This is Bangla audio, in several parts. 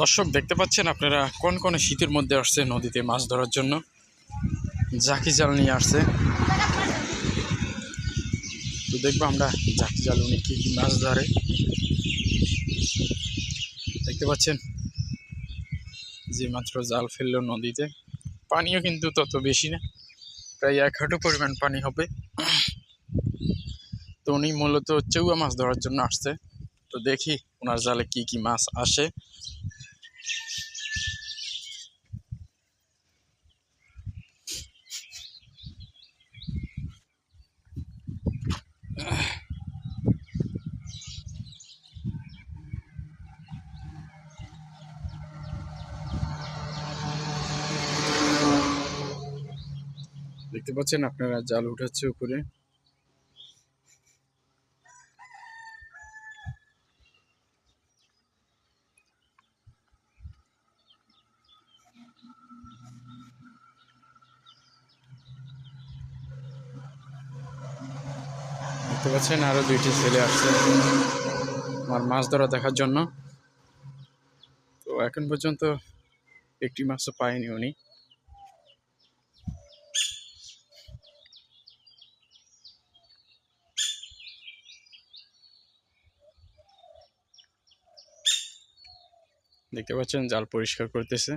দর্শক, দেখতে পাচ্ছেন আপনারা কোন কোন শীতের মধ্যে আসছে নদীতে মাছ ধরার জন্য? জাকি জাল নিয়ে আসছে। তো দেখব আমরা জাকি জাল উনি কী কী মাছ ধরে। দেখতে পাচ্ছেন? যে মাত্র জাল ফেলল নদীতে। পানিও কিন্তু তত বেশি না, প্রায় এক হাঁটু পরিমাণ পানি হবে। তো উনি মূলত চৌয়া মাছ ধরার জন্য আসছে। তো দেখি ওনার জালে কি কি মাছ আসে। দেখতে পাচ্ছেন আপনারা, জাল উঠাচ্ছে উপরে। দেখতে পাচ্ছেন আরও দুইটি ছেলে আসছে। আমার মাছ ধরা দেখার জন্য। তো এখন পর্যন্ত একটি মাছও পায়নি উনি। দেখতে পাচ্ছেন, জাল পরিষ্কার করতেছে।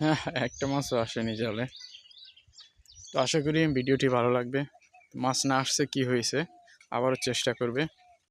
হ্যাঁ একটা মাছও আসেনি জালে। তো আশা করি ভিডিওটি ভালো লাগবে। মাছ না আসছে কি হয়েছে, আবারও চেষ্টা করবে।